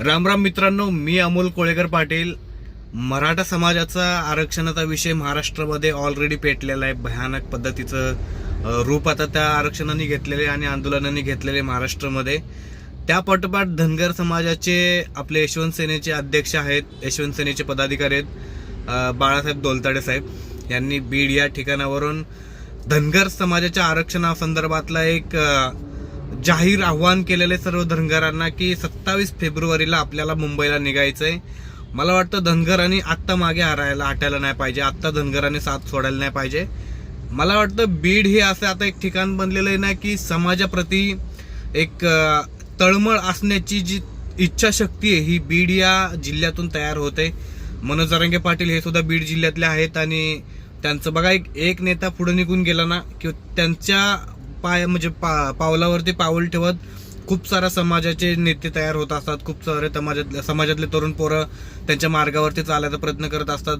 रामराम मित्रांनो मी अमोल कोळेकर पाटील. मराठा समाजाचा आरक्षणाचा विषय महाराष्ट्रामध्ये ऑलरेडी पेटलेला आहे. भयानक पद्धतीचं रूप आता त्या आरक्षणाने घेतलेले आणि आंदोलनाने घेतलेले महाराष्ट्रामध्ये. त्या पाठोपाठ धनगर समाजाचे आपले यशवंत सेनेचे अध्यक्ष आहेत यशवंत सेनेचे पदाधिकारी आहेत बाळासाहेब दोलताडे साहेब. यांनी बीड या ठिकाणावरून धनगर समाजाच्या आरक्षणासंदर्भातला एक जाहीर आव्हान केलेले सर्व धनगरांना की सत्तावीस फेब्रुवारीला आपल्याला मुंबईला निघायचंय. मला वाटतं धनगरांनी आत्ता मागे हरायला हटायला नाही पाहिजे. आत्ता धनगरांनी साथ सोडायला नाही पाहिजे. मला वाटतं बीड हे असं आता एक ठिकाण बनलेलं आहे ना की समाजाप्रती एक तळमळ असण्याची जी इच्छाशक्ती आहे ही बीड या जिल्ह्यातून तयार होते. मनोज जरांगे पाटील हे सुद्धा बीड जिल्ह्यातले आहेत आणि त्यांचं बघा एक एक नेता पुढे निघून गेला ना की त्यांच्या पाय म्हणजे पा पावलावरती पाऊल ठेवत खूप साऱ्या समाजाचे नेते तयार होत असतात. खूप सारे समाजातले समाजातले तरुण पोरं त्यांच्या मार्गावरती चालायचा प्रयत्न करत असतात.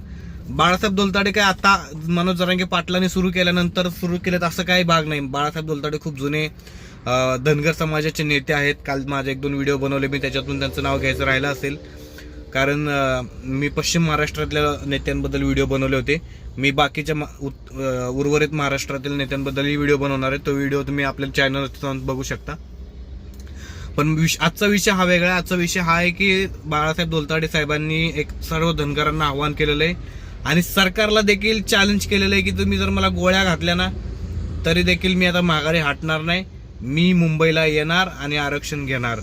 बाळासाहेब दोलताडे काय आता मनोज जरांगे पाटलांनी सुरू केल्यानंतर सुरू केलेत असं काही भाग नाही. बाळासाहेब दोलताडे खूप जुने धनगर समाजाचे नेते आहेत. काल माझे एक दोन व्हिडिओ बनवले मी त्याच्यातून त्यांचं नाव घ्यायचं राहिलं असेल. कारण मी पश्चिम महाराष्ट्रातल्या नेत्यांबद्दल व्हिडिओ बनवले होते. मी बाकीच्या मा- उत- उर्वरित महाराष्ट्रातील नेत्यांबद्दलही व्हिडिओ बनवणार आहे. तो व्हिडिओ तुम्ही आपल्या चॅनलवर जाऊन बघू शकता. पण विष- आजचा विषय हा वेगळा आहे. आजचा विषय हा आहे की बाळासाहेब दोलताडे साहेबांनी एक सर्व धनगरांना आव्हान केलेलं आहे. आणि सरकारला देखील चॅलेंज केलेलं आहे की तुम्ही जर मला गोळ्या घातल्या ना तरी देखील मी आता माघारी हटणार नाही. मी मुंबईला येणार आणि आरक्षण घेणार.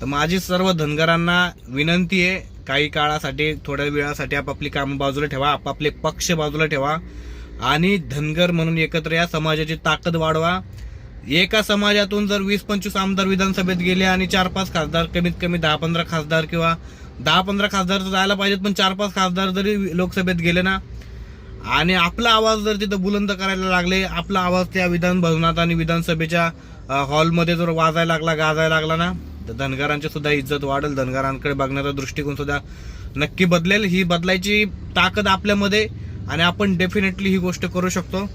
तर माझी सर्व धनगरांना विनंती आहे काही काळासाठी थोड्या वेळासाठी आपापली कामं बाजूला ठेवा आपापले पक्ष बाजूला ठेवा आणि धनगर म्हणून एकत्र या समाजाची ताकद वाढवा. एका समाजातून जर वीस पंचवीस आमदार विधानसभेत गेले आणि चार पाच खासदार कमीत कमी दहा पंधरा खासदार किंवा दहा पंधरा खासदार तर जायला पाहिजेत पण चार पाच खासदार जरी लोकसभेत गेले ना आणि आपला आवाज जर तिथं बुलंद करायला लागले आपला आवाज त्या विधान भवनात आणि विधानसभेच्या हॉलमध्ये जर वाजायला लागला गाजायला लागला ना तर धनगरांची सुद्धा इज्जत वाढेल. धनगरांकडे बघण्याचा दृष्टिकोन सुद्धा नक्की बदलेल. ही बदलायची ताकद आपल्यामध्ये आणि आपण डेफिनेटली ही गोष्ट करू शकतो.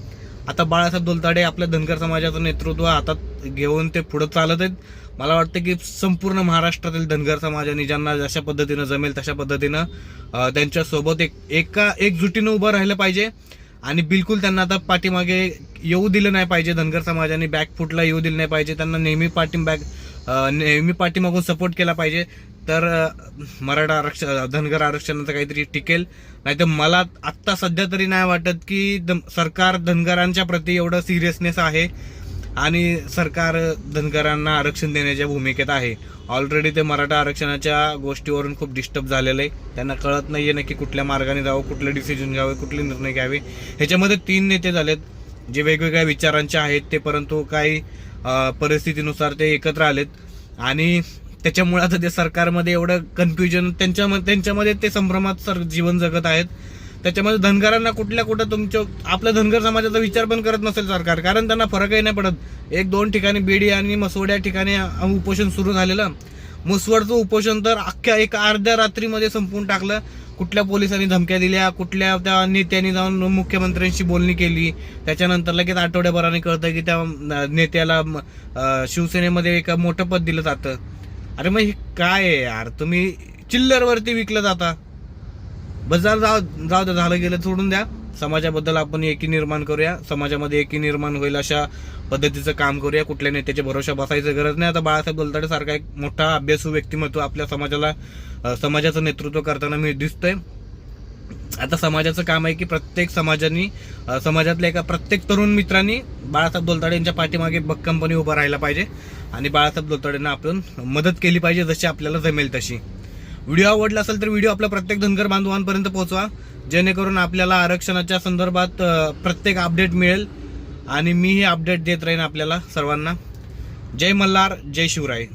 आता बाळासाहेब दोलताडे आपल्या धनगर समाजाचं नेतृत्व हातात घेऊन ते पुढे चालत आहेत. मला वाटतं की संपूर्ण महाराष्ट्रातील धनगर समाजाने ज्यांना जशा पद्धतीनं जमेल तशा पद्धतीनं त्यांच्यासोबत एक एका एकजुटीनं उभं राहिलं पाहिजे. आणि बिलकुल त्यांना आता पाठीमागे येऊ दिलं नाही पाहिजे. धनगर समाजाने बॅकफुटला येऊ दिलं नाही पाहिजे. त्यांना नेहमी पाठीबॅक नेहमी पाठीमागून सपोर्ट केला पाहिजे. तर मराठा आरक्षण धनगर आरक्षणाचं काहीतरी टिकेल. नाही तर मला आत्ता सध्या तरी नाही वाटत की द- सरकार धनगरांच्या प्रती एवढं सिरियसनेस आहे. आणि सरकार धनगरांना आरक्षण देण्याच्या भूमिकेत आहे. ऑलरेडी ते मराठा आरक्षणाच्या गोष्टीवरून खूप डिस्टर्ब झालेलं आहे. त्यांना कळत नाही ना की कुठल्या मार्गाने जावं कुठलं डिसिजन घ्यावं कुठले निर्णय घ्यावे. ह्याच्यामध्ये तीन नेते झालेत जे वेगवेगळ्या विचारांचे आहेत ते परंतु काही परिस्थितीनुसार ते एकत्र आलेत. आणि त्याच्यामुळे आता ते सरकारमध्ये एवढं कन्फ्युजन त्यांच्या त्यांच्यामध्ये ते संभ्रमात सर जीवन जगत आहेत. त्याच्यामध्ये धनगरांना कुठल्या कुठं तुमच्या आपल्या धनगर समाजाचा विचार पण करत नसेल सरकार कारण त्यांना फरकही नाही पडत. एक दोन ठिकाणी बेडी आणि मसवड या ठिकाणी उपोषण सुरू झालेलं. मुसवडचं उपोषण तर अख्ख्या एक अर्ध्या रात्रीमध्ये संपवून टाकलं. कुठल्या पोलिसांनी धमक्या दिल्या कुठल्या त्या नेत्यांनी जाऊन मुख्यमंत्र्यांशी बोलणी केली. त्याच्यानंतर लगेच आठवड्याभराने कळतं की त्या नेत्याला शिवसेनेमध्ये एक मोठं पद दिलं जातं. अरे मग हे काय आहे यार? तुम्ही चिल्लरवरती विकलं जाता. बस जाऊ जाऊ जाऊ द्या झालं गेलं सोडून द्या. समाजाबद्दल आपण एकी निर्माण करूया. समाजामध्ये एकी निर्माण होईल अशा पद्धतीचं काम करूया. कुठल्या नेत्याच्या भरोशा बसायचं गरज नाही. आता बाळासाहेब दोलताडे सारखा एक मोठा अभ्यासू व्यक्तिमत्व आपल्या समाजाला समाजाचं नेतृत्व करताना मी दिसतोय. आता समाजाचं काम आहे की प्रत्येक समाजाने समाजातल्या एका प्रत्येक तरुण मित्रांनी बाळासाहेब दोलताडे यांच्या पाठीमागे भक्कमपणे उभं राहायला पाहिजे. आणि बाळासाहेब दोलताडेंना आपण मदत केली पाहिजे जशी आपल्याला जमेल तशी. व्हिडिओ आवडला असेल तर व्हिडिओ आपल्या प्रत्येक धनगर बांधवांपर्यंत पोहोचवा. जेणेकरून आपल्याला आरक्षणाच्या संदर्भात प्रत्येक अपडेट मिळेल. आणि मीही अपडेट देत राहीन आपल्याला सर्वांना. जय मल्हार जय शिवराय.